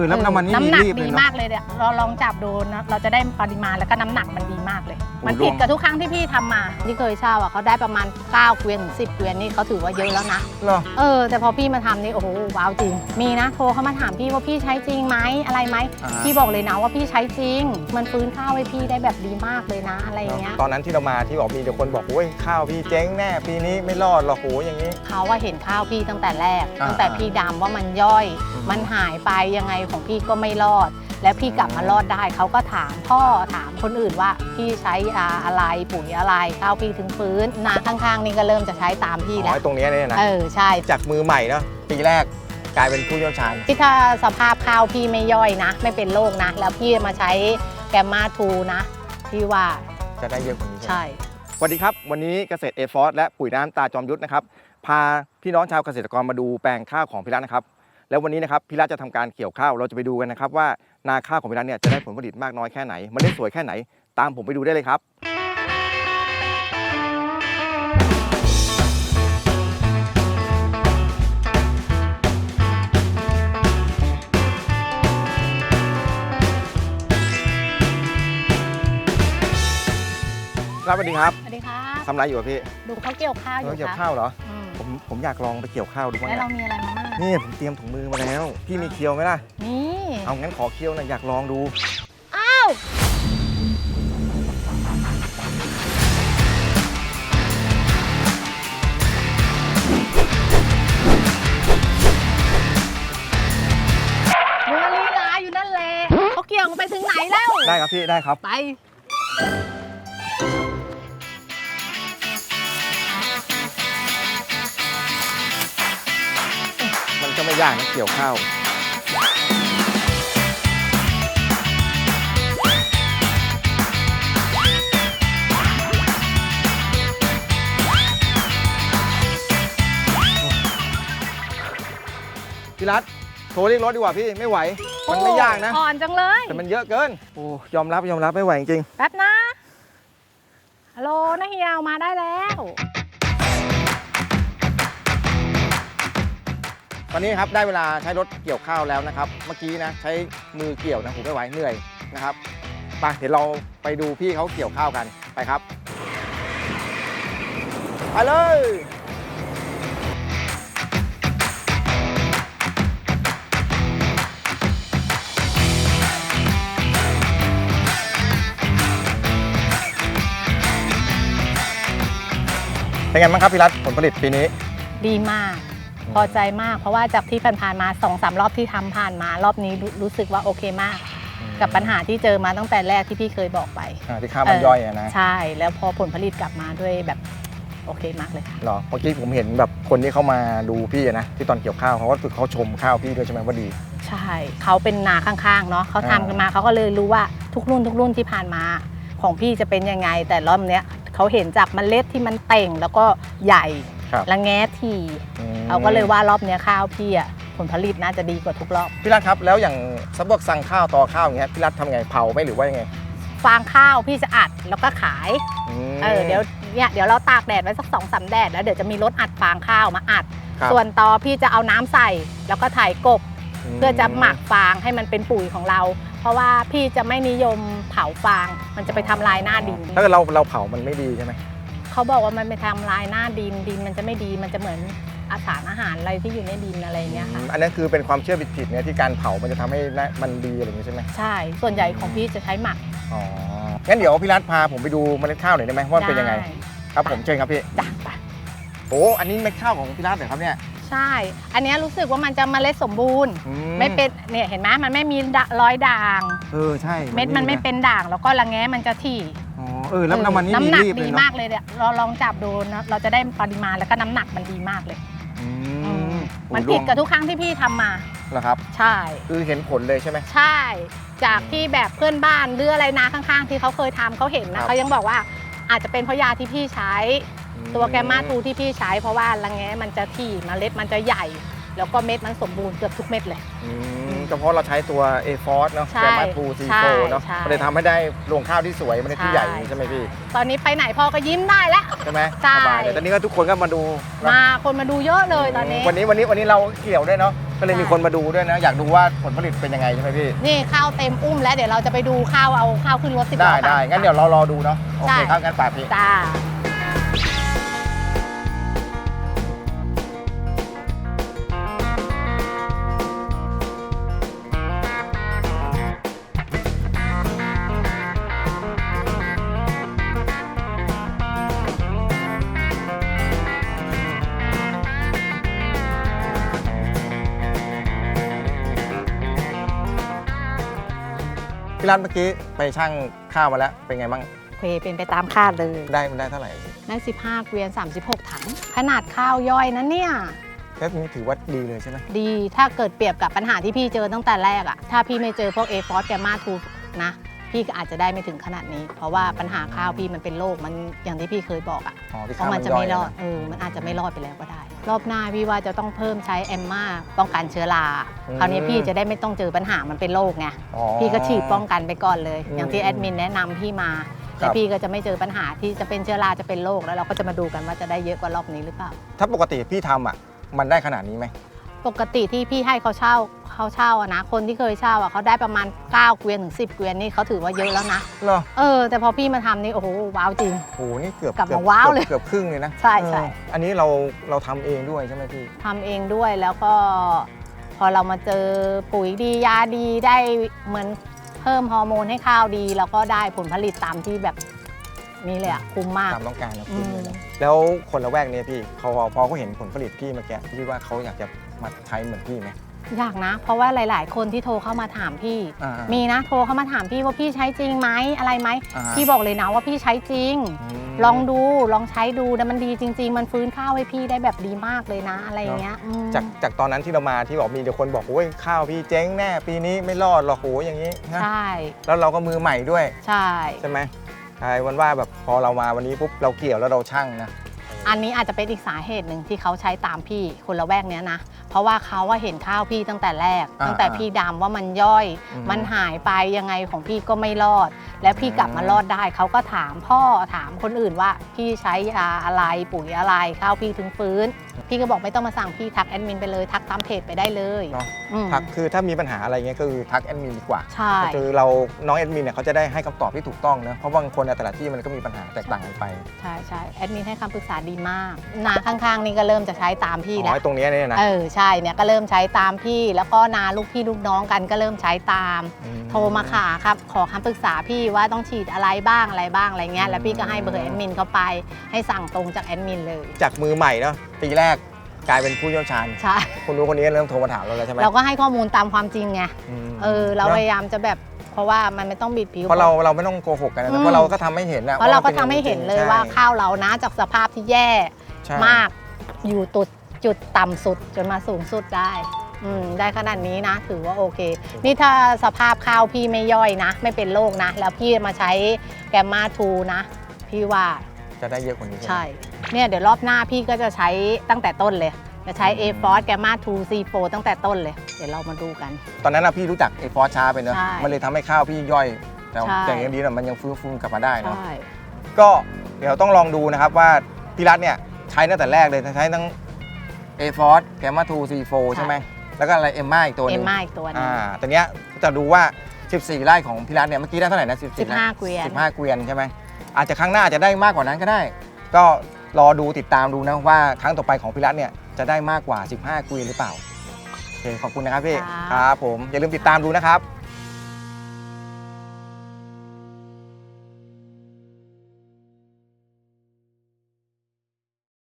อแล้วน้ำมันนี่น้ำหนักรีบเลดียเนอะ มากเลยเนี่ยเราลองจับดูนะเราจะได้ปริมาณแล้วก็น้ำหนักมันดีมากเลยโอ้มันรวมผิดกับทุกครั้งที่พี่ทำมา ที่เคยเช่าอะเขาได้ประมาณ 9 เกวียนถึง10 เกวียนนี่เขาถือว่าเยอะแล้วนะ เหรอ เออ แต่พอพี่มาทำนี่ โอ้โห ว้าวจริง มีนะ โทรเข้ามาถามพี่ว่าพี่ใช้จริงไหมอะไรไหม อ่า พี่บอกเลยนะว่าพี่ใช้จริง มันฟื้นข้าวให้พี่ได้แบบดีมากเลยนะ อะไรอย่างเงี้ย ตอนนั้นที่เรามาที่บอกมีเดี๋ยวคนบอกโอ้ยข้าวพี่เจ๊งแน่ปีนี้ไม่รอดหรอกโหอย่างนี้ เขาว่าเห็นข้าวพี่ตั้งแต่แรก อ่าตั้งแต่พี่ดำว่ามันย่อย อืมมันหายไปยังไงของพี่ก็ไม่รอด แล้วพี่กลับมารอดได้ เขาก็ถามพ่อถามคนอื่นว่าพี่ใช้ยาอะไรปุ๋ยอะไรข้าวพี่ถึงฟื้นนาข้างๆ นี่ก็เริ่มจะใช้ตามพี่อ๋แล้ว อตรงเนี้ยเนี่ยนะ เออใช่ จากมือใหม่เนาะปีแรกกลายเป็นผู้เชี่ยวชาญ ที่ถ้าสภาพข้าวพี่ไม่ย่อยนะ ไม่เป็นโรคนะ แล้วพี่มาใช้แกมมาทูนะพี่ว่าจะได้เยอะกว่านี้ใช่ไหมใช่ สวัสดีครับ วันนี้เกษตรเอฟอร์และปุ๋ยน้ำตาจอมยุทธนะครับ พาพี่น้องชาวเกษตรกรมาดูแปลงข้าวของพี่รัตนะครับ แล้ววันนี้นะครับพี่รัตจะทำการเกี่ยวข้าว เราจะไปดูกันนะครับว่านาข้าวของพี่รัตเนี่ยจะได้ผลผลิตมากน้อยแค่ไหน มันได้สวยแค่ไหน ตามผมไปดูได้เลยครับครับสวัสดีครับ สวัสดีครับทำอะไรอยู่อะพี่ ดูเขาเกี่ยวข้าวอเออยู่เกี่ยวครัข้าวเหรออืม ผมผมอยากลองไปเกี่ยวข้าวดูบ้างแล้วเราอะมีอะไรมาบ้างนี่ผมเตรียมถุงมือมาแล้ว พี่มีเคียวไหมล่ะ นี่เอางั้นขอเคียวหน่อยอยากลองดู อ้าวมัวลีลาอยู่นั่นแหละเขาเกี่ยวกันไปถึงไหนแล้ว ได้ครับพี่ได้ครับ ไป ยากนะเกี่ยวข้าวพี่รัฐโทรเรียกรถดีกว่าพี่ไม่ไหว มันไม่ยากนะอ่อนจังเลย แต่มันเยอะเกินโอ้ยอมรับยอมรับไม่ไหวจริง แป๊บนะฮัลโหลนะเฮียเอามาได้แล้ว อนนี้ครับได้เวลาใช้รถเกี่ยวข้าวแล้วนะครับ เมื่อกี้นะใช้มือเกี่ยวนะผมไม่ไหวเหนื่อยนะครับไปเดี๋ยวเราไปดูพี่เขาเกี่ยวข้าวกันไปครับไปเลยเป็นไงบ้างครับพี่รัฐผลผลิตปีนี้ ดีมาก พอใจมาก เพราะว่าจากที่ผ่านๆมาสองสามรอบที่ทำผ่านมา รอบนี้รู้รู้สึกว่าโอเคมาก กับปัญหาที่เจอมาตั้งแต่แรกที่พี่เคยบอกไปอ่าที่ข้าวมันย่อยอะนะใช่แล้วพอผลผลิตกลับมาด้วยแบบโอเคมากเลยค่ะเหรอเมื่อกี้ผมเห็นแบบคนที่เขามาดูพี่อะนะ ที่ตอนเกี่ยวข้าวเขาก็คือเขาชมข้าวพี่ด้วยใช่ไหมว่าดี ใช่เขาเป็นนาข้างๆเนาะเขาทำกันมาเขาก็เลยรู้ว่าทุกรุ่นทุกรุ่นที่ผ่านมาของพี่จะเป็นยังไง แต่รอบเนี้ยเขาเห็นจากเมล็ดที่มันเต่งแล้วก็ใหญ่ ครับและแง้ทีอืมเขาก็เลยว่ารอบเนี้ยข้าวพี่อะผลผลิตน่าจะดีกว่าทุกรอบ พี่รัฐครับแล้วอย่างสำหรับสั่งข้าวต่อข้าวอย่างเงี้ยพี่รัฐทำไงเผาไหมหรือว่ายังไงฟางข้าวพี่จะอัดแล้วก็ขายม เออเดี๋ยวเนี่ยเดี๋ยวเราตากแดดไว้สักสองสามแดดแล้วเดี๋ยวจะมีรถอัดฟางข้าวมาอัด ครับ ส่วนตอพี่จะเอาน้ำใส่แล้วก็ถ่ายกบมเพื่อจะหมักฟางให้มันเป็นปุ๋ยของเรา เพราะว่าพี่จะไม่นิยมเผาฟาง มันจะไปทำลายหน้าดิน ถ้าเกิดเราเราเผามันไม่ดีใช่ไหม เขาบอกว่ามันไปทำลายหน้าดินดินมันจะไม่ดีมันจะเหมือนอาสารอาหารอะไรที่อยู่ในดินอะไรอย่างเงี้ยค่ะอืมอันนั้นคือเป็นความเชื่อผิดๆเนี่ยที่การเผามันจะทำให้หน้ามันดีอะไรอย่างงี้ใช่ไหมใช่ ส่วนใหญ่ของพี่จะใช้หมักอ๋องั้นเดี๋ยวพี่รัฐพาผมไปดูเมล็ดข้าวหน่อยได้ไหมว่ามันเป็นยังไง ด้ครับผมเชิญครับพี่จ้ะไปโอ้อันนี้เม็ดข้าวของพี่รัฐเหรอครับเนี่ยใช่ อันเนี้ยรู้สึกว่ามันจะเมล็ดสมบูรณ์ อืไม่เป็นเนี่ยเห็นไหมมันไม่มีดะรอยด่าง เออใช่เม็ดมันไม่เป็นด่าง แล้วก็ระแง้มันจะถี่อ๋อ เออแล้วน้ำมันนี่น้ำหนักรีบเลดียเนาะมากเลยเนี่ยเราลองจับดูนะเราจะได้ปริมาณแล้วก็น้ำหนักมันดีมากเลย อืมมันโอ้ผิดรวกับทุกครั้งที่พี่ทำมา เหรอครับ ใช่ คือเห็นผลเลยใช่ไหม ใช่ จากที่แบบเพื่อนบ้านหรืออะไรนาข้างๆ ที่เขาเคยทำเขาเห็นคนะรับเขายังบอกว่าอาจจะเป็นเพราะยาที่พี่ใช้ ตัวแกมมาทูที่พี่ใช้เพราะว่าระแง้มันจะถี่เมล็ดมันจะใหญ่ แล้วก็เม็ดมันสมบูรณ์เกือบทุกเม็ดเลย อืม เฉพาะเราใช้ตัว A Force เนาะใช่แกมาทูซีใช่โฟเนาะใช่มันเลยทำให้ได้รวงข้าวที่สวยมันได้ที่ใหญ่ใช่ไหมพี่ ตอนนี้ไปไหนพ่อก็ยิ้มได้แล้ว ใช่ไหมใช่ สบายเลยตอนนี้ก็ทุกคนก็มาดูเนอะมาคนมาดูเยอะเลยตอนนี้ วันนี้วันนี้วันนี้เราเกี่ยวด้วยเนาะก็เลยใช่มีคนมาดูด้วยนะ อยากดูว่าผลผลิตเป็นยังไงใช่ไหมพี่ นี่ข้าวเต็มอุ้มแล้วเดี๋ยวเราจะไปดูข้าวเอาข้าวขึ้นรถสิบได้ล้อได้งั้นเดี๋ยวเรารอดูเนาะโอใช่เคครับงั้นป่าพี่ จ้า พี่รัตเมื่อกี้ไปช่างข้าวมาแล้วเป็นไงบ้างโอเคเป็นไปตามคาดเลยได้มันได้เท่าไหร่ได้15 เกวียน 36 ถัง ขนาดข้าวย่อยนะเนี่ยแค่นี้ถือว่าดีเลยใช่ไหมดีถ้าเกิดเปรียบกับปัญหาที่พี่เจอตั้งแต่แรกอะถ้าพี่ไม่เจอพวก A f o r c e แกมาทูนะ พี่ก็อาจจะได้ไม่ถึงขนาดนี้ เพราะว่าปัญหาข้าวพี่มันเป็นโรคมันอย่างที่พี่เคยบอกอะอ๋อที่เพข้าวราะมัมันนจะย่อยไม่รอดนะ เออมันอาจจะไม่รอดไปแล้วก็ได้ รอบหน้าพี่ว่าจะต้องเพิ่มใช้แอมมาป้องกันเชื้อราอืม คราวนี้พี่จะได้ไม่ต้องเจอปัญหามันเป็นโรคไงอ๋อ พี่ก็ฉีดป้องกันไปก่อนเลย อืมอย่างที่แอดมินแนะนำพี่มาครัแล้วบพี่ก็จะไม่เจอปัญหาที่จะเป็นเชื้อราจะเป็นโรคแล้วเราก็จะมาดูกันว่าจะได้เยอะกว่ารอบนี้หรือเปล่า ถ้าปกติพี่ทำอะ มันได้ขนาดนี้ไหม ปกติที่พี่ให้เขาเช่าเขาเช่าอะนะ คนที่เคยเช่าอะเขาได้ประมาณ 9 เกวียนถึง 10 เกวียนนี่เขาถือว่าเยอะแล้วนะ เหรอเออ แต่พอพี่มาทำนี่โอ้โหว้าวจริง โหนี่เกือบกลับมากือบว้าวเลยเกือบครึ่งเลยนะใช่ใช่ เอออันนี้เราเราทำเองด้วยใช่ไหมพี่ ทำเองด้วยแล้วก็ พอเรามาเจอปุ๋ยดียาดีได้เหมือนเพิ่มฮอร์โมนให้ข้าวดี แล้วก็ได้ผลผลิตตามที่แบบนี่เลยอะคุ้มมาก ตามต้องการนะอืคุณมเลยนะแล้วคนละแวกเนี้พี่เขาพอเขาเห็นผลผลิตพี่เมื่อกี้พี่ว่าเขาอยากจะ มาใช้เหมือนพี่ไหม อยากนะ เพราะว่าหลาย ๆ คนที่โทรเข้ามาถามพี่ อ่ามีนะโทรเข้ามาถามพี่ว่าพี่ใช้จริงไหมอะไรไหมอ่าพี่บอกเลยนะว่าพี่ใช้จริง ม ลองดูลองใช้ดูแต่มันดีจริง ๆ มันฟื้นข้าวให้พี่ได้แบบดีมากเลยนะอะไรอย่างเงี้ยอืมจากจากตอนนั้นที่เรามาที่บอกมีเดี๋ยวคนบอกโอ้ยข้าวพี่เจ๊งแน่ปีนี้ไม่รอดหรอกโหอย่างนี้นะใช่แล้วเราก็มือใหม่ด้วยใช่ ใช่ไหมกลายวันว่าแบบพอเรามาวันนี้ปุ๊บเราเกี่ยวแล้วเราช่างนะ อันนี้อาจจะเป็นอีกสาเหตุหนึ่งที่เขาใช้ตามพี่คนละแวกเนี้ยนะ เพราะว่าเขาว่าเห็นข้าวพี่ตั้งแต่แรก อ่าตั้งแต่พี่ดำว่ามันย่อย อืม มันหายไปยังไงของพี่ก็ไม่รอด แล้วพี่กลับมารอดได้เขาก็ถามพ่อถามคนอื่นว่าพี่ใช้ยาอะไรปุ๋ยอะไรข้าวพี่ถึงฟื้น พี่ก็บอกไม่ต้องมาสั่งพี่ทักแอดมินไปเลยทักตามเพจไปได้เลยเนาะ อืมทักคือถ้ามีปัญหาอะไรเงี้ยก็คือทักแอดมินดีกว่า ใช่ คือเราน้องแอดมินเนี่ยเขาจะได้ให้คำตอบที่ถูกต้องนะเพราะบางคนในแต่ละที่มันก็มีปัญหาแตกต่างกันไปใช่ใช่แอดมินให้คำปรึกษาดีมากนาข้างๆ นี่ก็เริ่มจะใช้ตามพี่อ๋แล้ว อตรงเนี้ยเนี่ยนะ เออใช่เนี่ยก็เริ่มใช้ตามพี่ แล้วก็นาลูกพี่ลูกน้องกันก็เริ่มใช้ตามโทรมาขาครับขอคำปรึกษาพี่ว่าต้องฉีดอะไรบ้างอะไรบ้างอะไรเงี้ยแล้วพี่ก็ให้เบอร์แอดมินเขาไป ให้สั่งตรงจากแอดมินเลย จากมือใหม่เนาะปีแรกกลายเป็นผู้เชี่ยวชาญใช่ คนรู้คนนี้เริ่มโทรมาถามเราแล้วใช่ไหมเราก็ให้ข้อมูลตามความจริงไงมเออเรานะพยายามจะแบบเพราะว่ามันไม่ต้องบิดผิว เพราะเราเราไม่ต้องโกหกกันนะอืม เพราะเราก็ทำให้เห็นนะเพราะเราก็ป็นทำให้เห็นเลยจริงๆว่าใช่ข้าวเรานะจากสภาพที่แย่ใช่มากอยู่ตุด จุดต่ำสุดจนมาสูงสุดได้อืมได้ขนาดนี้นะ ถือว่าโอเค นี่ถ้าสภาพข้าวพี่ไม่ย่อยนะ ไม่เป็นโรคนะ แล้วพี่มาใช้แกมมาทูนะ พี่ว่า จะได้เยอะกว่านี้ไหมใช่ เนี่ยเดี๋ยวรอบหน้าพี่ก็จะใช้ตั้งแต่ต้นเลย จะใช้ A f o r c e แกมมาทู C4 ตั้งแต่ต้นเลย เดี๋ยวเรามาดูกัน ตอนนั้นนะพี่รู้จักไอ้ฟอสช้าไปเนอะใช่มันเลยทำให้ข้าวพี่ย่อย แต่ใช่ แต่ยังดีนะมันยังฟื้นฟูกลับมาได้เนาะใช่ ก็เดี๋ยวต้องลองดูนะครับว่าพี่รัฐเนี่ยใช้ตั้งแต่แรกเลยใช้ทั้ง A f o r c e แกมมาทู C4 ใช่ไหมแล้วก็อะไรเอ็มมาอีกตัวหเอ็นึมงมาอีกตัวหนึงอ่าตอนเนี้ยจะดูว่า 14 ไร่ของพี่รัฐเนี่ยเมื่อกี้ได้เท่าไหร่นะ14ไร่15เกวียน 15 เกวียนใช่ไหมอาจจะครั้งหน้าอาจจะได้มากกว่านั้นก็ได้ ก็รอดูติดตามดูนะว่าครั้งต่อไปของพี่รัฐเนี่ยจะได้มากกว่า 15 เกวียนหรือเปล่าโอเคขอบคุณนะครับพี่ครับครับผมอย่าลืมติดตามดูนะครับ